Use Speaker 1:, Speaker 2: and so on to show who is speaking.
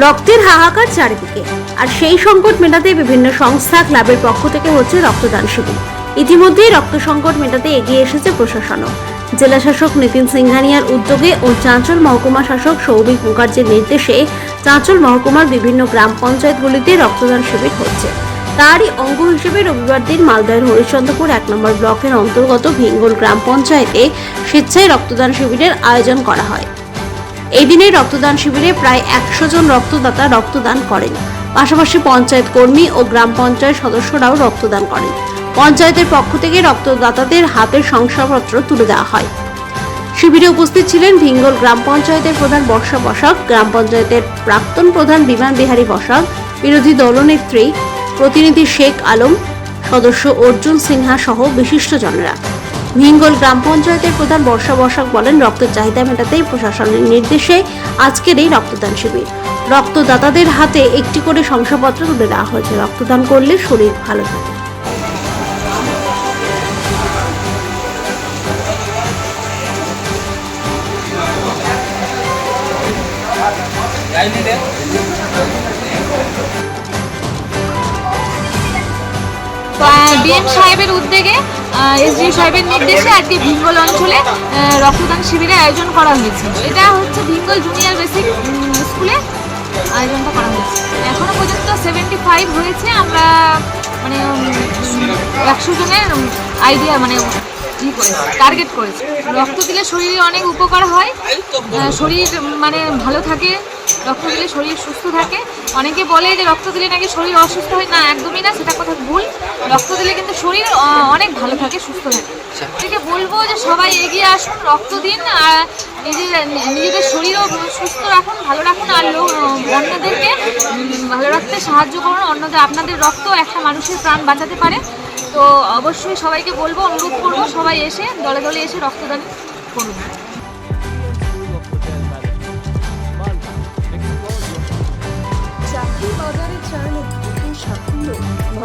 Speaker 1: রক্তের হাহাকার চারিদিকে। আর সেই সংকট মেটাতে বিভিন্ন সংস্থা ক্লাবের পক্ষ থেকে হচ্ছে রক্তদান শিবির। ইতিমধ্যেই রক্ত সংকট মেটাতে এগিয়ে এসেছে প্রশাসনও। জেলা শাসক নিতিন সিংহানিয়ার উদ্যোগে ও চাঁচল মহকুমা শাসক সৌভিক মুখার্জির নির্দেশে চাঁচল মহকুমার বিভিন্ন গ্রাম পঞ্চায়েতগুলিতে রক্তদান শিবির হচ্ছে। তারই অঙ্গ হিসেবে রবিবার দিন মালদহের হরিশ্চন্দ্রপুর এক নম্বর ব্লকের অন্তর্গত ভিঙ্গল গ্রাম পঞ্চায়েতে স্বেচ্ছায় রক্তদান শিবিরের আয়োজন করা হয়। এই দিনে রক্তদান শিবিরে প্রায় একশো জন রক্তদাতা রক্তদান করেন। পাশাপাশি পঞ্চায়েত কর্মী ও গ্রাম পঞ্চায়েত সদস্যরাও রক্তদান করেন। পঞ্চায়েতের পক্ষ থেকে রক্তদাতাদের হাতের শংসাপত্র তুলে দেওয়া হয়। শিবিরে উপস্থিত ছিলেন ভিঙ্গল গ্রাম পঞ্চায়েতের প্রধান বর্ষা বসাক, গ্রাম পঞ্চায়েতের প্রাক্তন প্রধান বিমান বিহারী বসাক, বিরোধী দলনেত্রী প্রতিনিধি শেখ আলম, সদস্য অর্জুন সিনহা সহ বিশিষ্টজনেরা। ভিঙ্গল গ্রাম পঞ্চায়েতের প্রধান বর্ষা বসাক বলেন রক্তের চাহিদা মেটাতেই প্রশাসনের নির্দেশে আজকের এই রক্তদান শিবির। রক্তদাতাদের হাতে একটি করে শংসাপত্র তুলে দেওয়া হয়েছে। রক্তদান করলে শরীর ভালো থাকে।
Speaker 2: বিএম সাহেবের উদ্যোগে এসডি সাহেবের নির্দেশে আজকে ভিঙ্গল অঞ্চলে রক্তদান শিবিরের আয়োজন করা হয়েছে এটা হচ্ছে ভিঙ্গল জুনিয়র বেসিক স্কুলে আয়োজনটা করা হয়েছে। এখনও পর্যন্ত সেভেন্টি ফাইভ হয়েছে, আমরা মানে একশো জনের আইডিয়া মানে টার্গেট করেছি রক্ত দিলে শরীরে অনেক উপকার হয় শরীর মানে ভালো থাকে রক্ত দিলে শরীর সুস্থ থাকে। অনেকে বলে যে রক্ত দিলে নাকি শরীর অসুস্থ হয়। না একদমই না সেটা কথা ভুল। রক্ত দিলে কিন্তু শরীর অনেক ভালো থাকে সুস্থ থাকে। থেকে বলব যে সবাই এগিয়ে আসুন রক্ত দিন আর নিজেদের নিজেদের শরীরও সুস্থ রাখুন ভালো রাখুন আর অন্যদেরকে ভালো রাখতে সাহায্য করুন। অন্যদের আপনাদের রক্ত একটা মানুষের প্রাণ বাঁচাতে পারে। তো অবশ্যই সবাইকে বলব অনুরোধ করব সবাই এসে দলে দলে এসে রক্তদান করুন।